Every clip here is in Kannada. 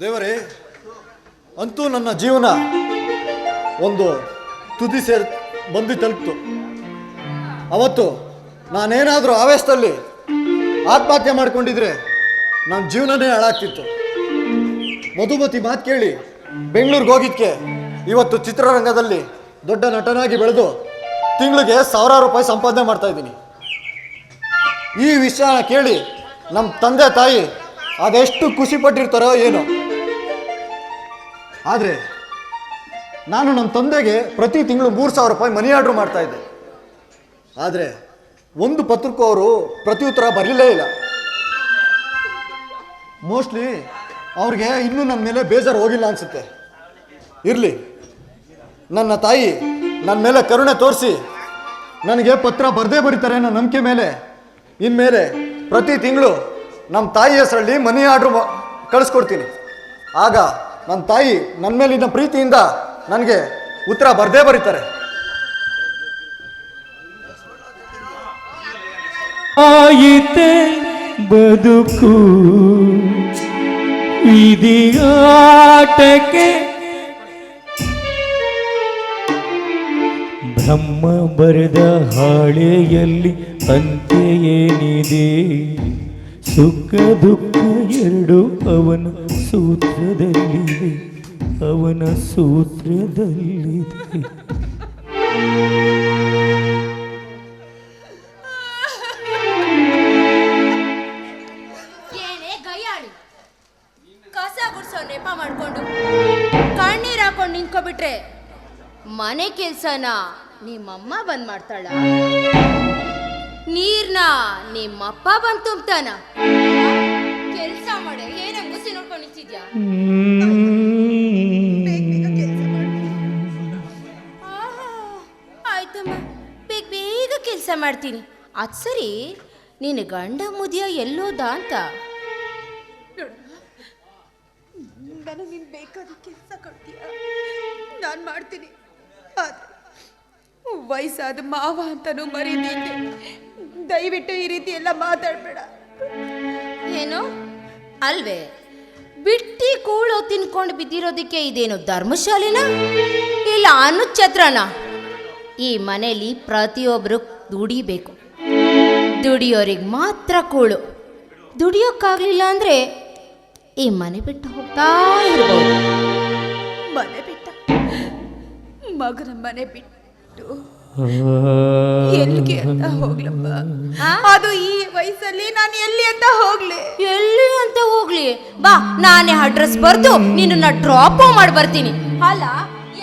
ದೇವರೇ, ಅಂತೂ ನನ್ನ ಜೀವನ ಒಂದು ತುದಿ ಸೇರ್ ಬಂದು ತಲುಪಿತು. ಅವತ್ತು ನಾನೇನಾದರೂ ಆವೇಶದಲ್ಲಿ ಆತ್ಮಹತ್ಯೆ ಮಾಡಿಕೊಂಡಿದ್ರೆ ನನ್ನ ಜೀವನನೇ ಹಾಳಾಗ್ತಿತ್ತು. ಮಧುಮತಿ ಮಾತು ಕೇಳಿ ಬೆಂಗಳೂರಿಗೆ ಹೋಗಿದ್ದಕ್ಕೆ ಇವತ್ತು ಚಿತ್ರರಂಗದಲ್ಲಿ ದೊಡ್ಡ ನಟನಾಗಿ ಬೆಳೆದು ತಿಂಗಳಿಗೆ ಸಾವಿರಾರು ರೂಪಾಯಿ ಸಂಪಾದನೆ ಮಾಡ್ತಾ ಇದ್ದೀನಿ. ಈ ವಿಷಯನ ಕೇಳಿ ನಮ್ಮ ತಂದೆ ತಾಯಿ ಅದೆಷ್ಟು ಖುಷಿ ಪಟ್ಟಿರ್ತಾರೋ ಏನೋ. ಆದರೆ ನಾನು ನಮ್ಮ ತಂದೆಗೆ ಪ್ರತಿ ತಿಂಗಳು ಮೂರು ಸಾವಿರ ರೂಪಾಯಿ ಮನಿ ಆರ್ಡ್ರ್ ಮಾಡ್ತಾ ಇದ್ದೆ. ಆದರೆ ಒಂದು ಪತ್ರಕ್ಕೂ ಅವರು ಪ್ರತ್ಯುತ್ತರ ಬರಲಿಲ್ಲೇ ಇಲ್ಲ. ಮೋಸ್ಟ್ಲಿ ಅವ್ರಿಗೆ ಇನ್ನೂ ನನ್ನ ಮೇಲೆ ಬೇಜಾರು ಹೋಗಿಲ್ಲ ಅನಿಸುತ್ತೆ. ಇರಲಿ, ನನ್ನ ತಾಯಿ ನನ್ನ ಮೇಲೆ ಕರುಣೆ ತೋರಿಸಿ, ನನಗೆ ಪತ್ರ ಬರದೇ ಬರೀತಾರೆ ಅನ್ನೋ ನಂಬಿಕೆ ಮೇಲೆ ಇನ್ಮೇಲೆ ಪ್ರತಿ ತಿಂಗಳು ನಮ್ಮ ತಾಯಿ ಹೆಸರಲ್ಲಿ ಮನಿ ಆರ್ಡ್ರ್ ಕಳಿಸ್ಕೊಡ್ತೀನಿ. ಆಗ ನನ್ನ ತಾಯಿ ನನ್ನ ಮೇಲಿನ ಪ್ರೀತಿಯಿಂದ ನನಗೆ ಉತ್ತರ ಬರದೇ ಬರೀತಾರೆ. ಆಯಿತೆ ಬದುಕು ವಿಧಿಯಾಟಕ್ಕೆ ಬ್ರಹ್ಮ ಬರೆದ ಹಾಳೆಯಲ್ಲಿ ಅಂತೆ ಏನಿದೆ? ಸುಖ ದುಃಖ ಎರಡು ಅವನ ಸೂತ್ರದಲ್ಲಿದೆ, ಅವನ ಸೂತ್ರದಲ್ಲಿ ಕಸ ಗುಡ್ಸೋ ನೆಪ ಮಾಡ್ಕೊಂಡು ಕಣ್ಣೀರ್ ಹಾಕೊಂಡು ನಿಂತ್ಕೊಬಿಟ್ರೆ ಮನೆ ಕೆಲ್ಸನ ನಿಮ್ಮಮ್ಮ ಬಂದ್ ಮಾಡ್ತಾಳ. ನೀರ್ನ ನಿಮ್ಮಪ್ಪ ಬಂದ್ ತುಂಬ್ತಾನ. ಕೆಲ್ಸ ಮಾಡೆ ಆಹಾ, ಆಯ್ತಮ್ಮ. ಬೇಗ ಬೇಗ ಕೆಲಸ ಮಾಡ್ತೀನಿ. ಅದು ಸರಿ ನಿನ್ನ ಗಂಡ ಮುದಿಯ ಎಲ್ಲೋದ ಅಂತ? ನನಗೆ ನೀನು ಬೇಕಾದ ಕೆಲಸ ಕೊಡ್ತೀಯ? ನಾನು ಮಾಡ್ತೀನಿ. ವಯಸ್ಸಾದ ಮಾವ ಅಂತನೂ ಮರೀತೀನಿ. ದಯವಿಟ್ಟು ಈ ರೀತಿ ಎಲ್ಲ ಮಾತಾಡಬೇಡ. ಏನು? ಅಲ್ವೇ? ಬಿಟ್ಟಿ ಕೂಳು ತಿನ್ಕೊಂಡು ಬಿದ್ದಿರೋದಕ್ಕೆ ಇದೇನು ಧರ್ಮಶಾಲೆನ? ಇಲ್ಲ ಅನುಚ್ಛತ್ರನ? ಈ ಮನೆಯಲ್ಲಿ ಪ್ರತಿಯೊಬ್ಬರು ದುಡಿಬೇಕು. ದುಡಿಯೋರಿಗೆ ಮಾತ್ರ ಕೂಳು. ದುಡಿಯೋಕ್ಕಾಗಲಿಲ್ಲ ಅಂದರೆ ಈ ಮನೆ ಬಿಟ್ಟು ಹೋಗ್ತಾ ಇರ್ಬೋದು. ಮನೆ ಬಿಟ್ಟ ಮಗನ ಮನೆ ಬಿಟ್ಟು ಎಲ್ಲಿಗೆ ಅಂತ ಹೋಗ್ಲಪ್ಪ? ಅದು ಈ ವಯಸ್ಸಲ್ಲಿ ನಾನು ಎಲ್ಲಿ ಅಂತ ಹೋಗ್ಲಿ. ಎಲ್ಲಿ ಅಂತ ಹೋಗ್ಲಿ? ಬಾ ನಾನೇ ಅಡ್ರೆಸ್ ಬರ್ದು ನಿನ್ನ ಡ್ರಾಪ್ ಮಾಡಿ ಬರ್ತೀನಿ. ಅಲ್ಲ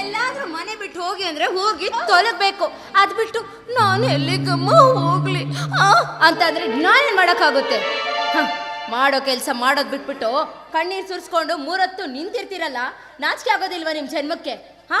ಎಲ್ಲಾದ್ರೂ ಮನೆ ಬಿಟ್ಟು ಹೋಗಿ ಅಂದ್ರೆ ಹೋಗಿ ತೊಲಗ್ಬೇಕು ಅದ್ ಬಿಟ್ಟು ನಾನು ಎಲ್ಲಿಗಮ್ಮ ಹೋಗ್ಲಿ? ಅಂತಂದ್ರೆ ನಾನೇನ್ ಮಾಡಕ್ಕಾಗುತ್ತೆ? ಹ, ಮಾಡೋ ಕೆಲಸ ಮಾಡೋದ್ ಬಿಟ್ಬಿಟ್ಟು ಕಣ್ಣೀರ್ ಸುರಿಸ್ಕೊಂಡು ಮೂರತ್ತು ನಿಂತಿರ್ತೀರಲ್ಲ? ನಾಚಿಕೆ ಆಗೋದಿಲ್ವಾ ನಿಮ್ ಜನ್ಮಕ್ಕೆ? ಹಾ?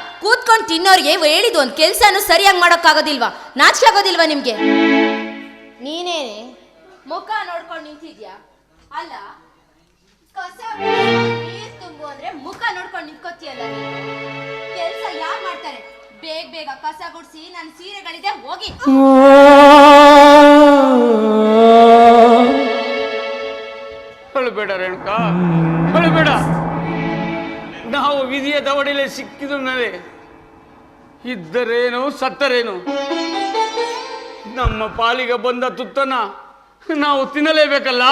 ಕೂತ್ಕೊಂಡು ತಿನ್ನೋರಿಗೆ ಹೇಳಿದ್ದು ಒಂದು ಕೆಲಸನೂ ಸರಿಯಾಗಿ ಮಾಡೋಕ್ಕಾಗೋದಿಲ್ವಾ? ನಾಚಿಕೆ ಆಗೋದಿಲ್ವಾ ನಿಮಗೆ? ನೀನೇನೆ ಮುಖ ನೋಡ್ಕೊಂಡು ನಿಂತಿದ್ಯಾ? ಅಲ್ಲ ಕಸ ನೀರ್ ತುಂಬು ಅಂದ್ರೆ ಮುಖ ನೋಡ್ಕೊಂಡು ನಿಂತ್ಕೋತಿಯಲ್ಲ ಕೆಲಸ ಯಾರು ಮಾಡ್ತಾರೆ? ಬೇಗ ಬೇಗ ಕಸ ಗುಡಿಸಿ ನನ್ನ ಸೀರೆಗಳಿದೆ ಹೋಗಿ. ಅಳಬೇಡ ರೇಣುಕಾ ಅಳಬೇಡ ನಾವು ವಿಧಿಯ ದವಡಿಲೆ ಸಿಕ್ಕಿದ್ರು ಮೇಲೆ ಇದ್ದರೇನು ಸತ್ತರೇನು. ನಮ್ಮ ಪಾಲಿಗೆ ಬಂದ ತುತ್ತನ ನಾವು ತಿನ್ನಲೇಬೇಕಲ್ಲ?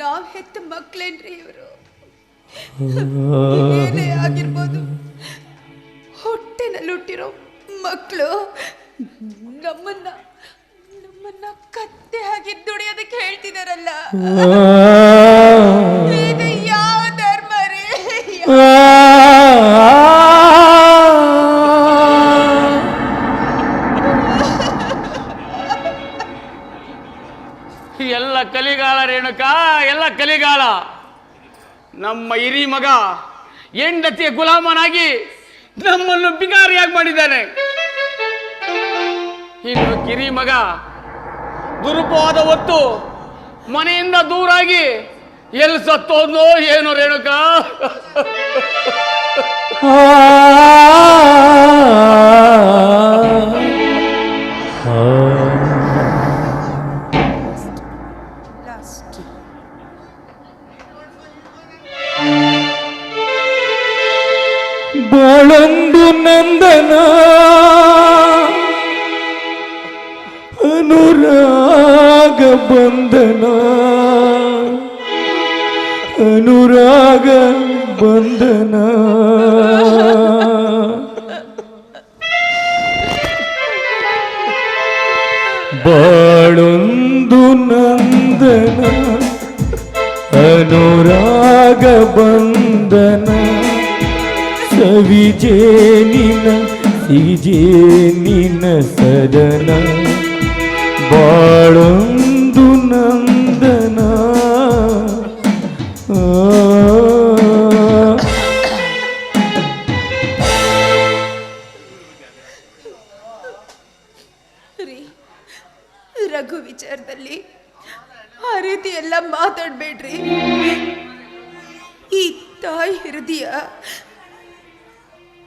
ನಾವ್ ಹೆತ್ತ ಮಕ್ಳೇನ್ರಿ ಇವರು? ಆಗಿರ್ಬೋದು, ಹೊಟ್ಟೆನಲ್ಲಿ ಹುಟ್ಟಿರೋ ಮಕ್ಕಳು ನಮ್ಮನ್ನ ನಮ್ಮನ್ನ ಕತ್ತೆ ಹಾಗೆ ದುಡಿಯೋದಕ್ಕೆ ಹೇಳ್ತಿದಾರಲ್ಲ. ಯಾವ ಎಲ್ಲ ಕಲಿಗಾಲ ರೇಣುಕ, ಎಲ್ಲ ಕಲಿಗಾಲ. ನಮ್ಮ ಹಿರಿ ಮಗ ಹೆಂಡತಿಯ ಗುಲಾಮನಾಗಿ ನಮ್ಮನ್ನು ಬಿಗಾರಿಯಾಗಿ ಮಾಡಿದ್ದಾನೆ. ಇನ್ನು ಕಿರಿ ಮಗ ದುರುಪವಾದ ಹೊತ್ತು ಮನೆಯಿಂದ ದೂರಾಗಿ ಎಲ್ಲಿ ಸತ್ತೋದ್ನೋ ಏನು ರೇಣುಕ. ಬಂಧನ ಅನುರಾಗ ಬಂಧನ ಬಾಳೊಂದು ನಂದನ ಅನುರಾಗ ಬಂಧನ ಸವಿಜೇನಿನ ಸಿಜೇನಿನ ಸದನ. ಬಾಳೊಂದು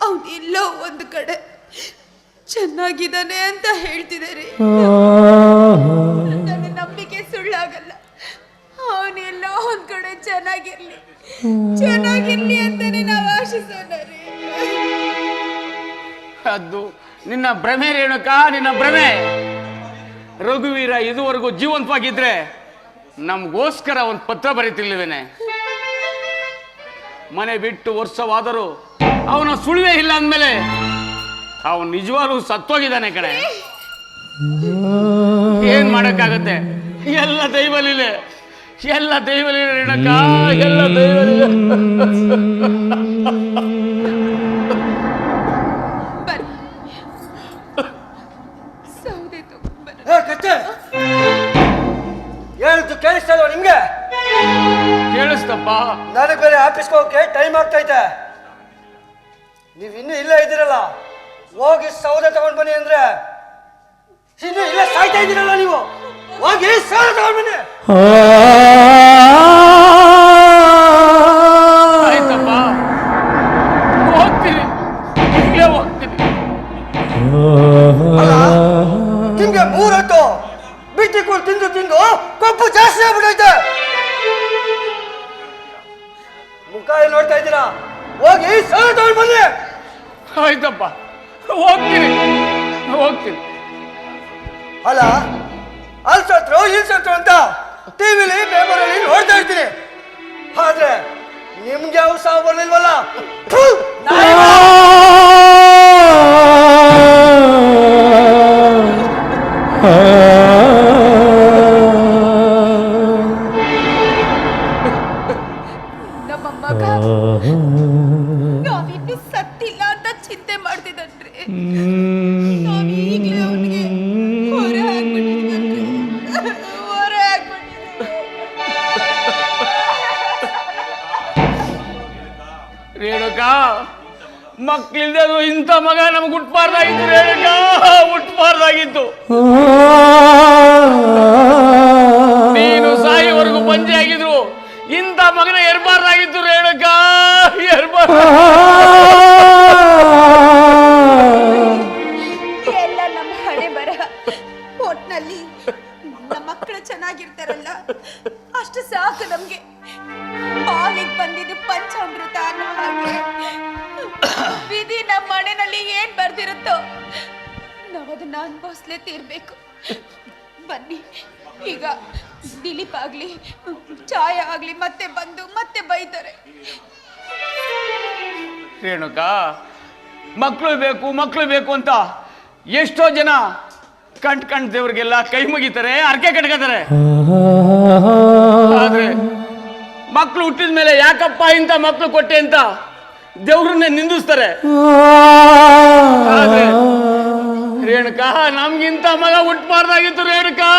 ಅವನೆಲ್ಲೋ ಒಂದು ಕಡೆ. ಚೆನ್ನಾಗಿದ್ದಾನೆ ಅಂತ ಹೇಳ್ತಿದ್ದಾರೆ. ನನ್ನ ನಂಬಿಕೆ ಸುಳ್ಳಾಗಲ್ಲ. ಅವನೆಲ್ಲೋ ಒಂದು ಕಡೆ ಚೆನ್ನಾಗಿರ್ಲಿ. ಚೆನ್ನಾಗಿರ್ಲಿ ಅಂತಾನೆ ನಾವು ಆಶಿಸೋಣ ರೀ. ಅದು ನಿನ್ನ ಭ್ರಮೆ ರೇಣುಕ ನಿನ್ನ ಭ್ರಮೆ. ರಘುವೀರ ಇದುವರೆಗೂ ಜೀವಂತವಾಗಿದ್ರೆ ನಮಗೋಸ್ಕರ ಒಂದು ಪತ್ರ ಬರೀತಿಲ್ಲವೇನೆ ಮನೆ ಬಿಟ್ಟು ವರ್ಷವಾದರೂ ಅವನ ಸುಳಿವೇ ಇಲ್ಲ ಅಂದಮೇಲೆ ಅವನು ನಿಜವಾಗ್ಲೂ ಸತ್ತೋಗಿದ್ದಾನೆ ಕಡೆ ಏನ್ ಮಾಡಕ್ಕಾಗತ್ತೆ? ಎಲ್ಲ ದೈವಲಿಲ್ಲ ಎಲ್ಲ ದೈವಲಿಲ್ಲ ರೇಣುಕ ಎಲ್ಲ ದೈವಲಿಲೆ. ಸೌದೆ ಹೇಳಿದ್ದು ಕೇಳಿಸ್ತಾ ಇಲ್ವಾ ನಿಮ್ಗೆ? ಕೇಳಿಸ್ತಪ್ಪ. ನನಗೆ ಬೇರೆ ಆಫೀಸ್ಗೆ ಹೋಗಕ್ಕೆ ಟೈಮ್ ಆಗ್ತೈತೆ ನೀವು ಇನ್ನೂ ಇಲ್ಲೇ ಇದ್ದೀರಲ್ಲ? ಹೋಗಿ ಸೌದೆ ತಗೊಂಡ್ ಬನ್ನಿ ಅಂದ್ರೆ ಇನ್ನೂ ಇಲ್ಲೇ ಸಾಯ್ತಾ ಇದ್ದೀರಲ್ಲ ನೀವು? ಹೋಗಿ ಸೌದೆ ತಗೊಂಡ್ ಬನ್ನಿ. ಆಯ್ತಪ್ಪ. ಹೋಗ್ತೀನಿ. ಈಗಲೇ ಹೋಗ್ತೀನಿ. ನಿಮ್ಗೆ ಮೂರೊತ್ತು. ಬಿಟ್ಟಿ ಕೂಳ್ ತಿಂದು ತಿಂದು ಕೊಬ್ಬು ಜಾಸ್ತಿ ಆಗ್ಬಿಟ್ಟೈತೆ ಮುಖ ನೋಡ್ತಾ ಇದ್ದೀರಾ? ಹೋಗಿ ತಗೊಂಡ್ ಬನ್ನಿ. ಆಯ್ತಪ್ಪ. ಹೋಗ್ತೀನಿ. ಹೋಗ್ತೀನಿ. ಅಲ್ಲ ಅಲ್ಲಿ ಸತ್ರು ಇಲ್ಲಿ ಸತ್ರು ಅಂತ ಟಿವಿಲಿ ಪೇಪರಲ್ಲಿ ನೋಡ್ತಾ ಇರ್ತೀನಿ. ಆದ್ರೆ ನಿಮ್ಗೆ ಯಾವ ಸಾವು ಬರ್ಲಿಲ್ವಲ್ಲ? ರೇಣುಕಾ ಅದು ಇಂಥ ಮಗ ನಮ್ಗೆ ಹುಟ್ಬಾರ್ದಾಗಿತ್ತು ರೇಣುಕಾ. ಹುಟ್ಬಾರ್ದಾಗಿತ್ತು. ನೀನು ಸಾಯಿವರೆಗೂ ಪಂಚೆ ಆಗಿದ್ರು. ಇಂಥ ಮಗನ ಎರ್ಬಾರ್ದಾಗಿತ್ತು ರೇಣುಕಾ. ಎರ್ಬಾರ್ದು ಅನುಭವಿಸ್ಲೇ ತೀರ್ಬೇಕು. ಬನ್ನಿ, ಈಗ ದಿಲೀಪ್ ಆಗ್ಲಿ, ಛಾಯ ಆಗ್ಲಿ, ಮತ್ತೆ ಬಂದು, ಮತ್ತೆ ಬೈತಾರೆ. ರೇಣುಕಾ ಮಕ್ಕಳು ಬೇಕು ಮಕ್ಕಳು ಬೇಕು ಅಂತ ಎಷ್ಟೋ ಜನ ಕಂಟ್ ಕಂಡ್ ದೇವ್ರಿಗೆಲ್ಲ ಕೈ ಮುಗಿತಾರೆ ಅರ್ಕೆ ಕಟ್ಕೋತಾರೆ. ಆದ್ರೆ ಮಕ್ಕಳು ಹುಟ್ಟಿದ ಮೇಲೆ ಯಾಕಪ್ಪ ಇಂತ ಮಕ್ಕಳು ಕೊಟ್ಟೆ ಅಂತ ದೇವ್ರನ್ನೇ ನಿಂದಿಸ್ತಾರೆ. ರೇಣುಕಾ ನಮ್ಗಿಂತ ಮಗ ಹುಟ್ಬಾರ್ದಾಗಿತ್ತು ರೇಣುಕಾ.